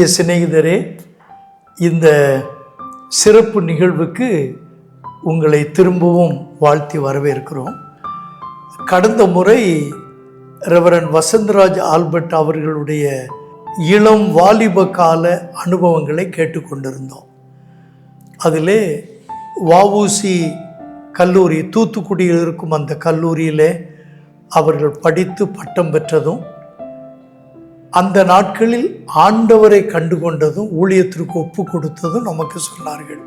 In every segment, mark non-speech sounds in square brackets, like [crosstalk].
பிரிய சிநேகிதரே இந்த சிறப்பு நிகழ்வுக்கு உங்களை திரும்பவும் வாழ்த்தி வரவேற்கிறோம். கடந்த முறை ரெவரன் வசந்தராஜ் ஆல்பர்ட் அவர்களுடைய இளம் வாலிப கால அனுபவங்களை கேட்டுக்கொண்டிருந்தோம். அதிலே வவுசி கல்லூரி தூத்துக்குடியில் இருக்கும் அந்த கல்லூரியிலே அவர்கள் படித்து பட்டம் பெற்றதும் அந்த நாட்களில் ஆண்டவரை கண்டு கொண்டதும் ஊழியத்திற்கு ஒப்பு கொடுத்ததும் நமக்கு சொன்னார்கள்.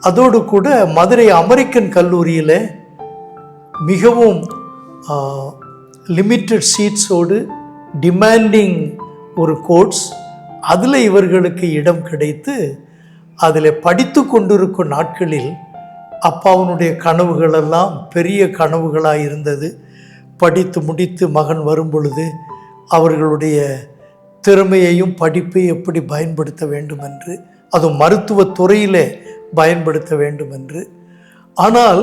அதோடு கூட மதுரை அமெரிக்கன் கல்லூரியில் மிகவும் லிமிட்டட் சீட்ஸோடு டிமாண்டிங் ஒரு கோர்ஸ் அதில் இவர்களுக்கு இடம் கிடைத்து அதில் படித்து கொண்டிருக்கும் நாட்களில் அப்பாவுனுடைய கனவுகளெல்லாம் பெரிய கனவுகளாக இருந்தது. படித்து முடித்து மகன் வரும் பொழுது அவர்களுடைய திறமையையும் படிப்பை எப்படி பயன்படுத்த வேண்டும் என்று அதுவும் மருத்துவ துறையிலே பயன்படுத்த வேண்டும் என்று ஆனால்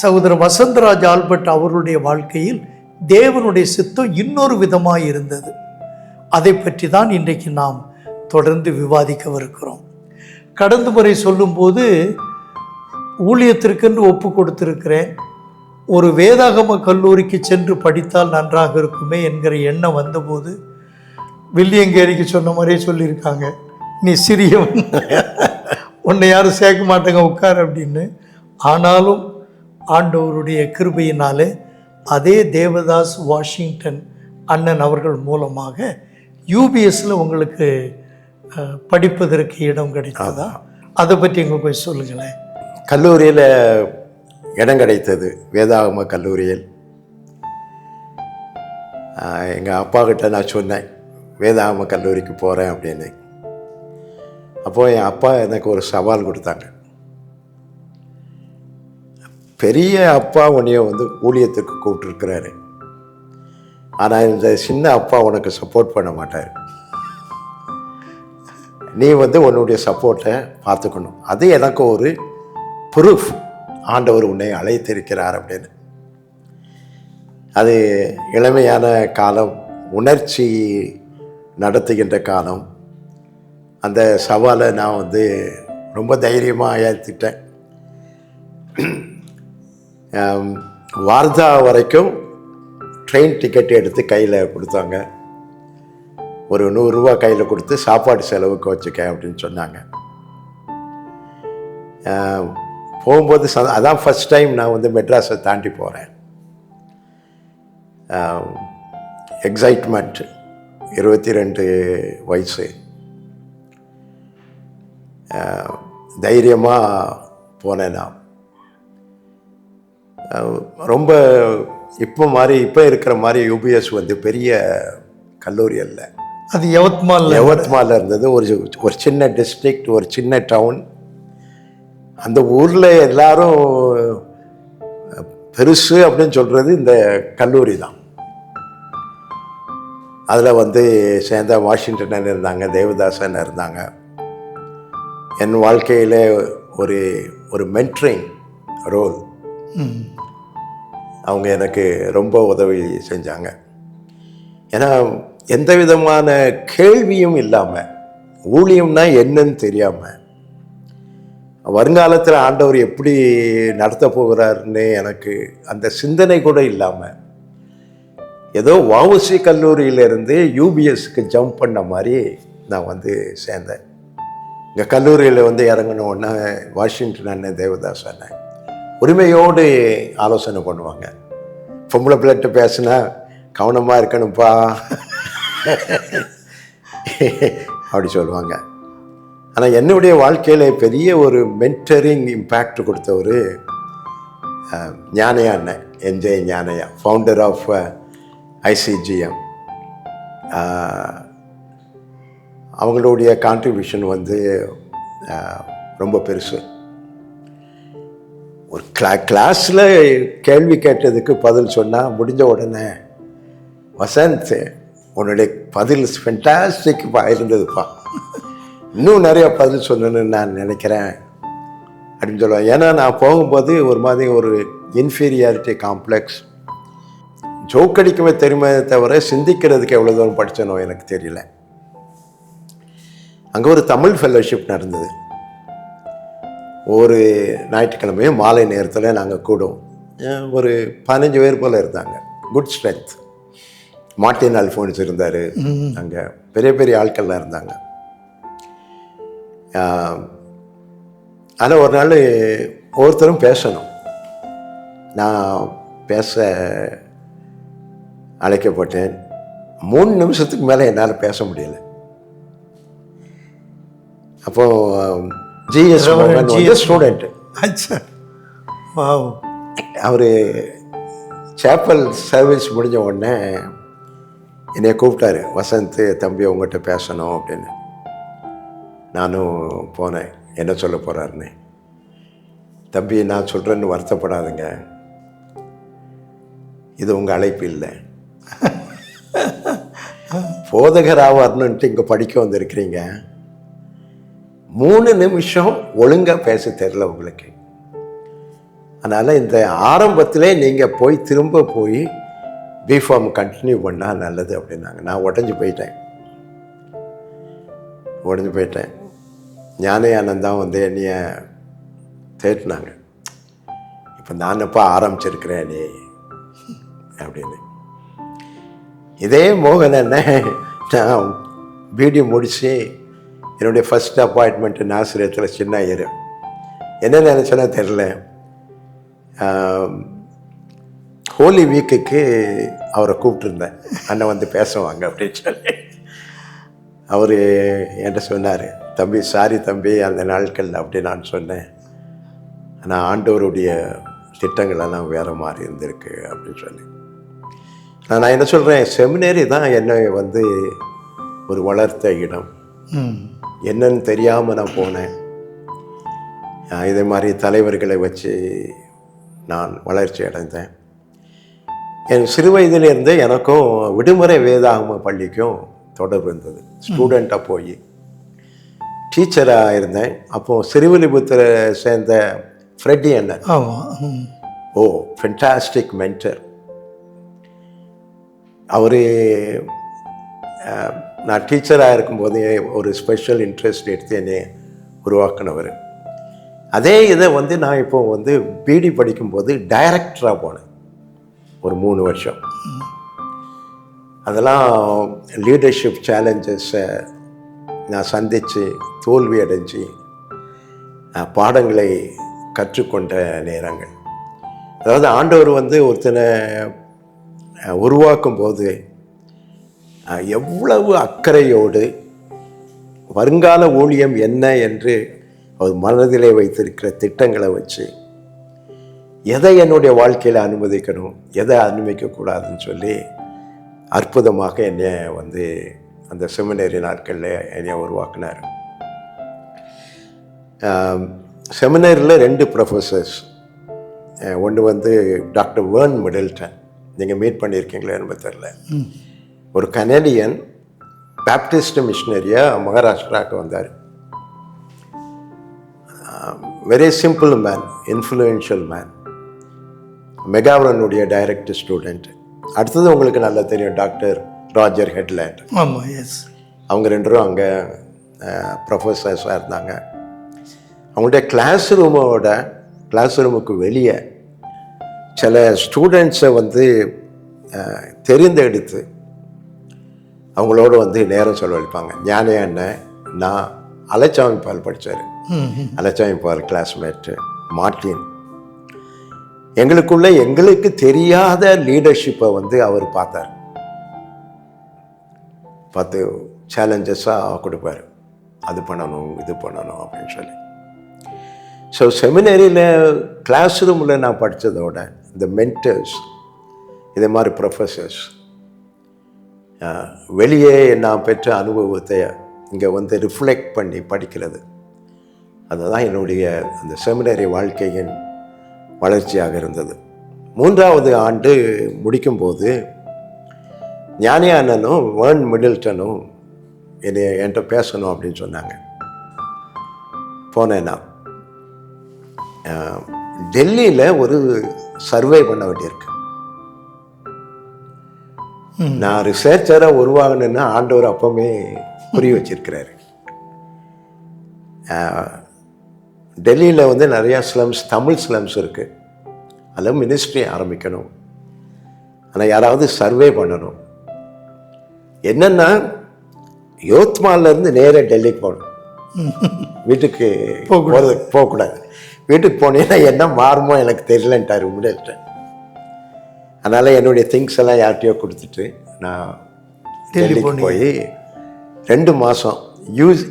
சகோதரர் வசந்தராஜ் ஆல்பர்ட் அவருடைய வாழ்க்கையில் தேவனுடைய சித்தம் இன்னொரு விதமாக இருந்தது. அதை பற்றி தான் இன்றைக்கு நாம் தொடர்ந்து விவாதிக்கவிருக்கிறோம். கடந்த முறை சொல்லும்போது ஊழியத்திற்கென்று ஒப்பு கொடுத்திருக்கிறேன். ஒரு வேதாகம கல்லூரிக்கு சென்று படித்தால் நன்றாக இருக்குமே என்கிற எண்ணம் வந்தபோது வில்லியங்கேரிக்கு சொன்ன மாதிரியே சொல்லியிருக்காங்க. நீ சிறியவன். உன்னை யாரும் சேர்க்க மாட்டாங்க உட்கார் அப்படின்னு. ஆனாலும் ஆண்டவருடைய கிருபையினாலே அதே தேவதாஸ் வாஷிங்டன் அண்ணன் அவர்கள் மூலமாக யூபிஎஸ்ல உங்களுக்கு படிப்பதற்கு இடம் கிடைத்ததா? அதை பற்றி எங்களுக்கு போய் சொல்லுங்களேன். கல்லூரியில் இடம் கிடைத்தது வேதாகம கல்லூரியில். எங்கள் அப்பா கிட்ட நான் சொன்னேன் வேதாகம கல்லூரிக்கு போகிறேன் அப்படின்னு. அப்போது என் அப்பா எனக்கு ஒரு சவால் கொடுத்தாங்க. பெரிய அப்பா உன்னைய வந்து ஊழியத்துக்கு கூப்பிட்டுருக்கிறாரு. ஆனால் இந்த சின்ன அப்பா உனக்கு சப்போர்ட் பண்ண மாட்டார். நீ வந்து உன்னுடைய சப்போர்ட்டை பார்த்துக்கணும். அது எனக்கு ஒரு ப்ரூஃப் ஆண்டவர் உன்னை அழைத்திருக்கிறார் அப்படின்னு. அது இளமையான காலம் உணர்ச்சி நடத்துகின்ற காலம். அந்த சவாலை நான் வந்து ரொம்ப தைரியமாக ஏற்றுட்டேன் வார்தா வரைக்கும் ட்ரெயின் டிக்கெட் எடுத்து கையில் கொடுத்தாங்க. ஒரு நூறுரூவா கையில் கொடுத்து சாப்பாடு செலவுக்கு வச்சுக்க அப்படின்னு சொன்னாங்க. போகும்போது ச அதான் ஃபஸ்ட் டைம் நான் வந்து மெட்ராஸை தாண்டி போகிறேன் எக்ஸைட்மெண்ட் இருபத்தி ரெண்டு வயசு. தைரியமாக போனேன் நான். ரொம்ப இப்போ மாதிரி இப்போ இருக்கிற மாதிரி யூபிஎஸ் வந்து பெரிய கல்லூரி அல்ல. அது யவத்மால்ல யவத்மால இருந்தது. ஒரு ஒரு சின்ன டிஸ்ட்ரிக்ட் ஒரு சின்ன டவுன் அந்த ஊரில் எல்லாரும் பெருசு அப்படின்னு சொல்கிறது இந்த கல்லூரி தான். அதில் வந்து சேர்ந்த வாஷிங்டன் இருந்தாங்க தேவதாசன் இருந்தாங்க. என் வாழ்க்கையில் ஒரு ஒரு மென்ட்ரிங் ரோல் அவங்க எனக்கு ரொம்ப உதவி செஞ்சாங்க. ஏன்னா எந்த விதமான கேள்வியும் இல்லாமல் ஊழியம்னா என்னன்னு தெரியாமல் வருங்காலத்தில் ஆண்டவர் எப்படி நடத்த போகிறாருன்னு எனக்கு அந்த சிந்தனை கூட இல்லாமல் ஏதோ வஉசி கல்லூரியிலேருந்து யூபிஎஸ்க்கு ஜம்ப் பண்ண மாதிரி நான் வந்து சேர்ந்தேன். இங்கே கல்லூரியில் வந்து இறங்கின வாஷிங்டன் அண்ணன் தேவதாஸ் அண்ணன் உரிமையோடு ஆலோசனை பண்ணுவாங்க. பொம்பளை பிள்ளைகிட்ட பேசுனா கவனமாக இருக்கணும்ப்பா அப்படி சொல்லுவாங்க. ஆனால் என்னுடைய வாழ்க்கையில் பெரிய ஒரு மென்டரிங் இம்பேக்ட் கொடுத்தவர் ஒரு ஞானையா அண்ணன் N J Gnanaiah founder of ICGM அவங்களுடைய கான்ட்ரிபியூஷன் வந்து ரொம்ப பெருசு. ஒரு கிளா கிளாஸில் கேள்வி கேட்டதுக்கு பதில் சொன்னால் முடிஞ்ச உடனே வசந்த் உன்னுடைய பதில் ஃபென்டாஸ்டிக் இருந்ததுப்பா. இன்னும் நிறைய பதில் சொல்லணும்னு நான் நினைக்கிறேன் அப்படின்னு சொல்லுவேன் ஏன்னா நான் போகும்போது ஒரு மாதிரி ஒரு இன்ஃபீரியாரிட்டி காம்ப்ளெக்ஸ் ஜோக் அடிக்கவே தெரியுமே தவிர சிந்திக்கிறதுக்கு எவ்வளோ தூரம் படித்தனோ எனக்கு தெரியல. அங்கே ஒரு தமிழ் ஃபெல்லோஷிப் நடந்தது. ஒரு ஞாயிற்றுக்கிழமையும் மாலை நேரத்தில் நாங்கள் கூடுவோம் அஹ் ஒரு பதினஞ்சு பேர் போல் இருந்தாங்க. குட் ஸ்ட்ரென்த் மார்ட்டின் அல்ஃபோன்ஸ் இருந்தார். அங்கே பெரிய பெரிய ஆட்கள்லாம் இருந்தாங்க. ஆனால் ஒரு நாள் ஒவ்வொருத்தரும் பேசணும். நான் பேச அழைக்கப்பட்டேன். மூணு நிமிஷத்துக்கு மேலே என்னால் பேச முடியல. அப்போ ஜிஎஸ் G.S. ஸ்டூடெண்ட்டு அச்சா. அவர் சேப்பல் சர்வீஸ் முடிஞ்ச உடனே என்னை கூப்பிட்டாரு. வசந்த் தம்பி உங்கள்கிட்ட பேசணும் அப்படின்னு. நானும் போனேன். என்ன சொல்ல போகிறாருன்னு தம்பி நான் சொல்கிறேன்னு வருத்தப்படாதுங்க. இது உங்கள் அழைப்பு இல்லை. [laughs] போதகர் ஆவார்னுன்ட்டு இங்கே படிக்க வந்திருக்கிறீங்க. மூணு நிமிஷம் ஒழுங்காக பேச தெரில உங்களுக்கு. அதனால் இந்த ஆரம்பத்திலே நீங்கள் போய் திரும்ப போய் பிஃபார்ம் கண்டினியூ பண்ணால் நல்லது அப்படின்னாங்க. நான் உடஞ்சி போயிட்டேன். உடஞ்சி போயிட்டேன். ஞானே வந்து என்னைய தேட்டினாங்க இப்போ நான் இப்போ ஆரம்பிச்சிருக்கிறேன் நீ அப்படின்னு. இதே மோகன் என்ன நான் பிடி முடித்து என்னுடைய ஃபஸ்ட் அப்பாயின்மெண்ட்டு நாசிரியத்தில் சின்ன ஐயர் என்ன நினச்சேன்னா தெரில ஹோலி வீக்குக்கு அவரை கூப்பிட்டுருந்தேன். அண்ணன் வந்து பேசுவாங்க அப்படின்னு சொல்லி. அவர் என்கிட்ட சொன்னார் தம்பி சாரி தம்பி அந்த நாட்கள் அப்படி நான் சொன்னேன். ஆனால் ஆண்டவருடைய திட்டங்கள் எல்லாம் வேறு மாதிரி இருந்திருக்கு அப்படின்னு சொல்லி. நான் என்ன சொல்கிறேன் செமினரி தான் என்னை வந்து ஒரு வளர்த்த இடம். என்னன்னு தெரியாமல் நான் போனேன். இதே மாதிரி தலைவர்களை வச்சு நான் வளர்ச்சி அடைந்தேன். என் சிறு வயதிலிருந்தே எனக்கும் விடுமுறை வேதாகம பள்ளிக்கும் தொடர்பு இருந்தது ஸ்டூடெண்ட்டாக போய். டீச்சராக இருந்தேன் அப்போது சிறுவில்லிபுத்தூரை சேர்ந்த ஃப்ரெட்டி அண்ணன் ஆமாம் ஓ ஃபென்டாஸ்டிக் மென்டர் அவர் நான் டீச்சராக இருக்கும்போதே ஒரு ஸ்பெஷல் இன்ட்ரெஸ்ட் எடுத்து என்னை உருவாக்குனவர். அதே இதை வந்து நான் இப்போ வந்து பிடி படிக்கும்போது டைரக்டராக போனேன். ஒரு மூணு வருஷம். அதெல்லாம் லீடர்ஷிப் சேலஞ்சஸை நான் சந்தித்து தோல்வி அடைஞ்சு பாடங்களை கற்றுக்கொண்ட நேரங்கள். அதாவது ஆண்டவர் வந்து ஒருத்தனை உருவாக்கும் போது எவ்வளவு அக்கறையோடு வருங்கால ஊழியம் என்ன என்று அவர் மனதிலே வைத்திருக்கிற திட்டங்களை வச்சு எதை என்னுடைய வாழ்க்கையில் அனுமதிக்கணும் எதை அனுமதிக்கக்கூடாதுன்னு சொல்லி அற்புதமாக என்னை வந்து அந்த செமினரி நாட்களில் என்னை உருவாக்குனார். செமினரியில் ரெண்டு ப்ரொஃபஸர்ஸ் ஒன்று வந்து டாக்டர் வேர்ன் மிடில்டன். நீங்கள் மீட் பண்ணியிருக்கீங்களா எனக்கு தெரில ஒரு கனடியன் பேப்டிஸ்ட் மிஷினரியாக மகாராஷ்டிராவுக்கு வந்தார். Very simple man influential man மெகாவரனுடைய direct student அடுத்தது உங்களுக்கு நல்லா தெரியும் டாக்டர் ராஜர் ஹெட்லேண்ட். ஆமாம் எஸ் அவங்க ரெண்டரும் அங்கே ப்ரொஃபஸர்ஸாக இருந்தாங்க. அவங்களுடைய கிளாஸ் ரூமோட கிளாஸ் ரூமுக்கு வெளியே சில ஸ்டூடெண்ட்ஸை வந்து தெரிந்தெடுத்து அவங்களோட வந்து நேரம் செலவழிப்பாங்க. ஞானே அண்ணன் நான் அலைச்சாமி பால் படித்தார் அலைச்சாமி பால் கிளாஸ்மேட்டு மார்ட்டின். எங்களுக்குள்ள எங்களுக்கு தெரியாத லீடர்ஷிப்பை வந்து அவர் பார்த்தார். பார்த்து சேலஞ்சஸாக கொடுப்பார். அது பண்ணணும் இது பண்ணணும் அப்படின்னு சொல்லி. ஸோ செமினரியில் கிளாஸ் ரூமில் நான் படித்ததோட இந்த மென்டர்ஸ் இதே மாதிரி ப்ரொஃபஸர்ஸ் வெளியே நான் பெற்ற அனுபவத்தை இங்கே வந்து ரிஃப்ளெக்ட் பண்ணி படிக்கிறது. அதுதான் என்னுடைய அந்த செமினரி வாழ்க்கையின் வளர்ச்சியாக இருந்தது. மூன்றாவது ஆண்டு முடிக்கும்போது ஞானி அண்ணனும் வேர்ன் மிடில்டனும் என்னை என்கிட்ட பேசணும் அப்படின்னு சொன்னாங்க. போனேன் நான். அஹ், டெல்லியில் ஒரு சர்வே பண்ண வேண்டியிருக்கு. நான் ரிசர்ச்சராக உருவாகணுன்னு ஆண்டவர் அப்பவுமே புரிய வச்சிருக்கிறாரு. டெல்லியில் வந்து நிறையா ஸ்லம்ஸ் தமிழ் ஸ்லம்ஸ் இருக்குது அதில் மினிஸ்ட்ரி ஆரம்பிக்கணும். ஆனால் யாராவது சர்வே பண்ணணும். என்னென்னா யோத்மாலேருந்து நேராக டெல்லிக்கு போகணும். [laughs] வீட்டுக்கு போகிறது போகக்கூடாது. வீட்டுக்கு போனீங்கன்னா என்ன மாறுமோ எனக்கு தெரியலன்ட்டார் முடியல்ட்ட அதனால் என்னுடைய திங்ஸ் எல்லாம் யார்கிட்டயோ கொடுத்துட்டு நான் டெல்லிக்கு போய் ரெண்டு மாதம் யூஸ்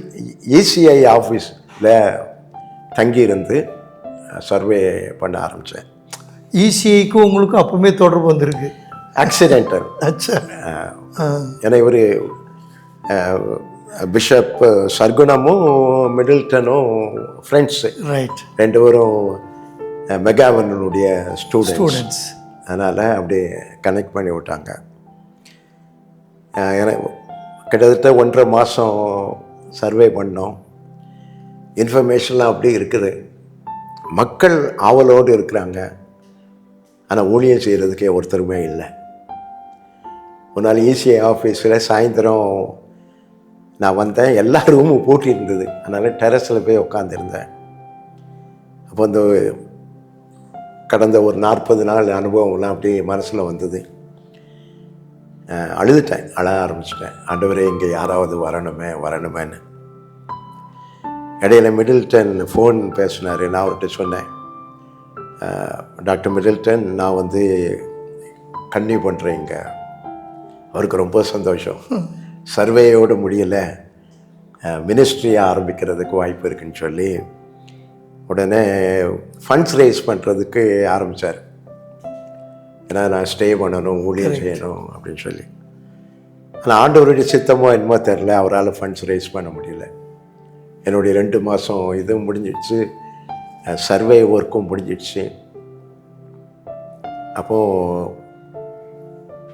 இசிஐ ஆஃபீஸில் தங்கியிருந்து சர்வே பண்ண ஆரம்பித்தேன் இசிஐக்கும் உங்களுக்கும் அப்பவுமே தொடர்பு வந்திருக்கு. ஆக்சிடென்டல் அச்சா. ஏன்னா இவர் பிஷப் சர்க்குணமும் மிடில்டனும் ஃப்ரெண்ட்ஸு ரைட் ரெண்டு பேரும் மெகாவனுடைய ஸ்டூடெண்ட்ஸ் ஸ்டூடெண்ட்ஸ் அதனால் அப்படியே கனெக்ட் பண்ணி விட்டாங்க. எனக்கு கிட்டத்தட்ட ஒன்றரை மாதம் சர்வே பண்ணோம். இன்ஃபர்மேஷன்லாம் அப்படியே இருக்குது. மக்கள் ஆவலோடு இருக்கிறாங்க. ஆனால் ஊழியம் செய்கிறதுக்கே ஒருத்தருமே இல்லை. ஒரு நாள் இசிஐ ஆஃபீஸில் சாயந்தரம் நான் வந்தேன். எல்லா ரூமும் பூட்டி இருந்தது. அதனால் டெரஸில் போய் உட்காந்துருந்தேன் அப்போ அந்த கடந்த ஒரு நாற்பது நாள் அனுபவம்லாம் அப்படியே மனசில் வந்தது. அழுதுட்டேன். அழ ஆரம்பிச்சிட்டேன். ஆண்டவரே இங்கே யாராவது வரணுமே வரணுமேன்னு. இடையில மிடில்டன் ஃபோன் பேசினார் நான் அவர்கிட்ட சொன்னேன். டாக்டர் மிடில்டன் நான் வந்து கன்னியூ பண்ணுறேன் இங்கே. அவருக்கு ரொம்ப சந்தோஷம். சர்வேயோடு முடியலை. மினிஸ்ட்ரியை ஆரம்பிக்கிறதுக்கு வாய்ப்பு இருக்குன்னு சொல்லி உடனே ஃபண்ட்ஸ் ரைஸ் பண்ணுறதுக்கு ஆரம்பித்தார் ஏன்னா நான் ஸ்டே பண்ணணும் ஊழியம் செய்யணும் அப்படின்னு சொல்லி. ஆனால் ஆண்டவருடைய சித்தமோ என்னமோ தெரில அவரால் ஃபண்ட்ஸ் ரைஸ் பண்ண முடியல. என்னுடைய ரெண்டு மாதம் இதுவும் முடிஞ்சிடுச்சு. சர்வே ஒர்க்கும் முடிஞ்சிடுச்சு. அப்போது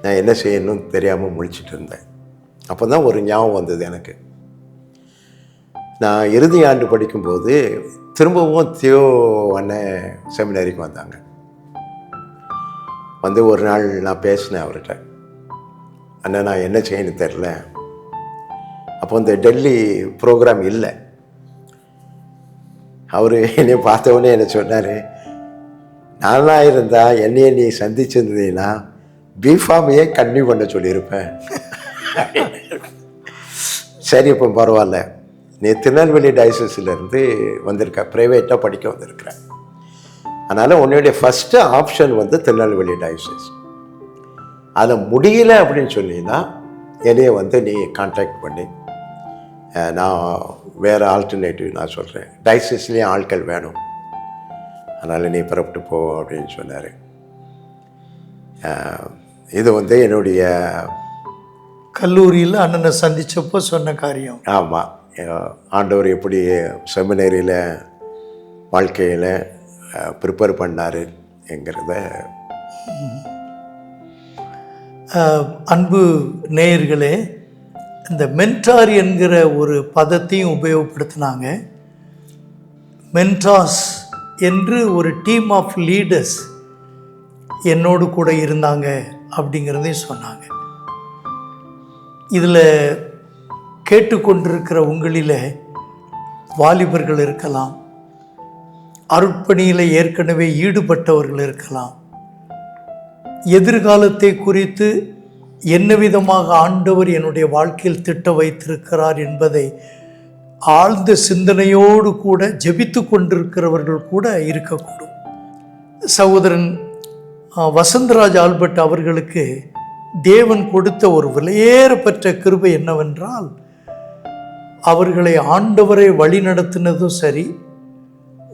நான் என்ன செய்யணும்னு தெரியாமல் முழிச்சிட்டு இருந்தேன். அப்போ தான் ஒரு ஞாபகம் வந்தது எனக்கு. நான் இறுதி ஆண்டு படிக்கும்போது திரும்பவும் தியோ அண்ணன் செமினரிக்கு வந்தாங்க. வந்து ஒரு நாள் நான் பேசினேன் அவர்கிட்ட. அண்ணன் நான் என்ன செய்யணும்னு தெரில அப்போ இந்த டெல்லி ப்ரோக்ராம் இல்லை. அவர் என்னை பார்த்தவொடனே என்ன சொன்னார் நானாக இருந்தால் என்னையை நீ சந்திச்சிருந்தீங்கன்னா பிஃபார்மையே கன்னியூ பண்ண சொல்லியிருப்பேன். சரி இப்போ பரவாயில்ல. நீ திருநெல்வேலி டயசஸிலேருந்து வந்திருக்க ப்ரைவேட்டாக படிக்க வந்திருக்கிறேன் அதனால் உன்னுடைய ஃபஸ்ட்டு ஆப்ஷன் வந்து திருநெல்வேலி டயசஸ் அதை முடியல அப்படின்னு சொன்னீங்கன்னா என்னையை வந்து நீ கான்டாக்ட் பண்ணி. நான் வேறு ஆல்டர்னேட்டிவ் நான் சொல்கிறேன் டயசஸ்லேயும் ஆட்கள் வேணும். அதனால் நீ புறப்பட்டு போ அப்படின்னு சொன்னார். இது வந்து என்னுடைய கல்லூரியில் அண்ணனை சந்திச்சப்போ சொன்ன காரியம். ஆமாம் ஆண்டவர் எப்படி செமினரியில் வாழ்க்கையில் ப்ரிப்பேர் பண்ணார் என்கிறத அன்பு நேயர்களே இந்த மென்டார் என்கிற ஒரு பதத்தையும் உபயோகப்படுத்தினாங்க. மென்டாஸ் என்று ஒரு டீம் ஆஃப் லீடர்ஸ் என்னோடு கூட இருந்தாங்க அப்படிங்கிறதையும் சொன்னாங்க. இதில் கேட்டுக்கொண்டிருக்கிற உங்களில் வாலிபர்கள் இருக்கலாம் அருட்பணியில் ஏற்கனவே ஈடுபட்டவர்கள் இருக்கலாம் எதிர்காலத்தை குறித்து என்ன விதமாக ஆண்டவர் என்னுடைய வாழ்க்கையில் திட்ட வைத்திருக்கிறார் என்பதை ஆழ்ந்த சிந்தனையோடு கூட ஜெபித்து கொண்டிருக்கிறவர்கள் கூட இருக்கக்கூடும். சகோதரன் வசந்தராஜ் ஆல்பர்ட் அவர்களுக்கு தேவன் கொடுத்த ஒரு விலையேறப்பெற்ற கிருபை என்னவென்றால் அவர்களை ஆண்டவரை வழி நடத்தினதும் சரி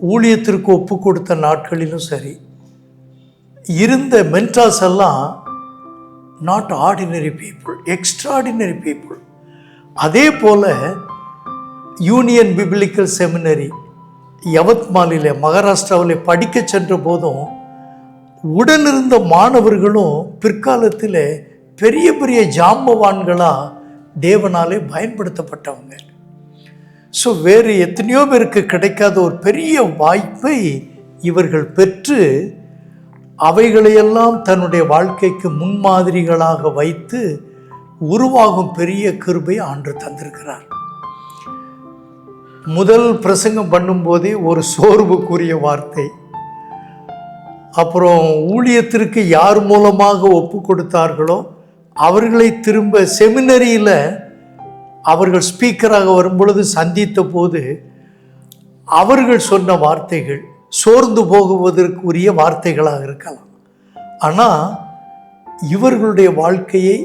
ஊழியத்திற்கு ஒப்பு கொடுத்த நாட்களிலும் சரி இருந்த மென்டாஸ் எல்லாம் not ordinary people extraordinary people அதே போல் யூனியன் பிப்ளிக்கல் செமினரி யவத்மாலில் மகாராஷ்டிராவில் படிக்க சென்ற போதும் உடனிருந்த மாணவர்களும் பிற்காலத்தில் பெரிய பெரிய ஜாம்பவான்களாக தேவனாலே பயன்படுத்தப்பட்டவங்க. ஸோ வேறு எத்தனையோ பேருக்கு கிடைக்காத ஒரு பெரிய வாய்ப்பை இவர்கள் பெற்று அவைகளையெல்லாம் தன்னுடைய வாழ்க்கைக்கு முன்மாதிரிகளாக வைத்து உருவாகும் பெரிய கிருபை ஆண்டு தந்திருக்கிறார். முதல் பிரசங்கம் பண்ணும்போதே ஒரு சோர்வுக்குரிய வார்த்தை. அப்புறம் ஊழியத்திற்கு யார் மூலமாக ஒப்பு கொடுத்தார்களோ அவர்களை திரும்ப செமினரியில் அவர்கள் ஸ்பீக்கராக வரும்பொழுது சந்தித்த போது அவர்கள் சொன்ன வார்த்தைகள் சோர்ந்து போகுவதற்கு உரிய வார்த்தைகளாக இருக்கலாம். ஆனால் இவர்களுடைய வாழ்க்கையை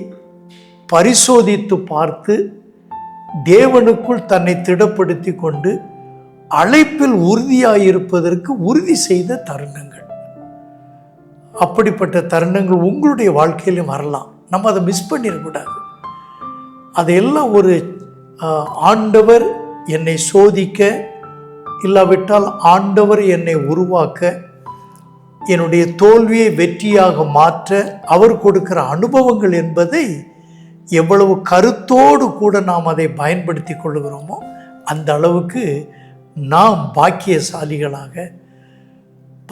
பரிசோதித்து பார்த்து தேவனுக்குள் தன்னை திடப்படுத்தி கொண்டு அழைப்பில் உறுதியாயிருப்பதற்கு உறுதி செய்த தருணங்கள். அப்படிப்பட்ட தருணங்கள் உங்களுடைய வாழ்க்கையிலும் வரலாம். நம்ம அதை மிஸ் பண்ணிடக்கூடாது. அதையெல்லாம் ஒரு ஆண்டவர் என்னை சோதிக்க இல்லாவிட்டால் ஆண்டவர் என்னை உருவாக்க என்னுடைய தோல்வியை வெற்றியாக மாற்ற அவர் கொடுக்கிற அனுபவங்கள் என்பதை எவ்வளவு கருத்தோடு கூட நாம் அதை பயன்படுத்தி கொள்கிறோமோ அந்த அளவுக்கு நாம் பாக்கியசாலிகளாக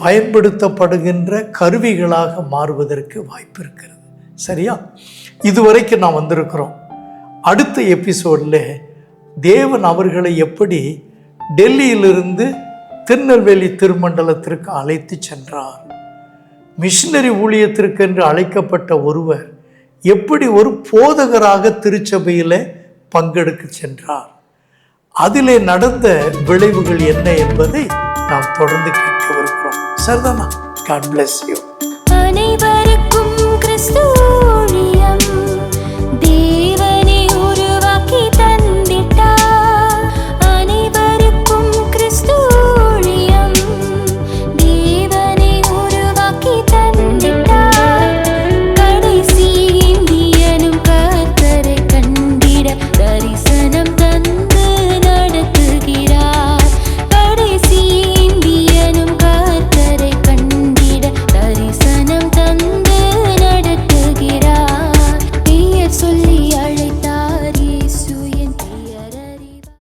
பயன்படுத்தப்படுகின்ற கருவிகளாக மாறுவதற்கு வாய்ப்பு இருக்கிறது. சரியா? இதுவரைக்கும் நான் வந்திருக்கிறோம். அடுத்த எபிசோடில் தேவன் அவர்களை எப்படி டெல்லியிலிருந்து திருநெல்வேலி திருமண்டலத்திற்கு அழைத்து சென்றார். மிஷினரி ஊழியத்திற்கென்று அழைக்கப்பட்ட ஒருவர் எப்படி ஒரு போதகராக திருச்சபையில் பங்கெடுக்க சென்றார். அதிலே நடந்த விளைவுகள் என்ன என்பதை நாம் தொடர்ந்து கேட்கவிருக்கிறோம். சரிதானா? காட் பிளஸ் யூ அனைவருக்கும் கிறிஸ்துவ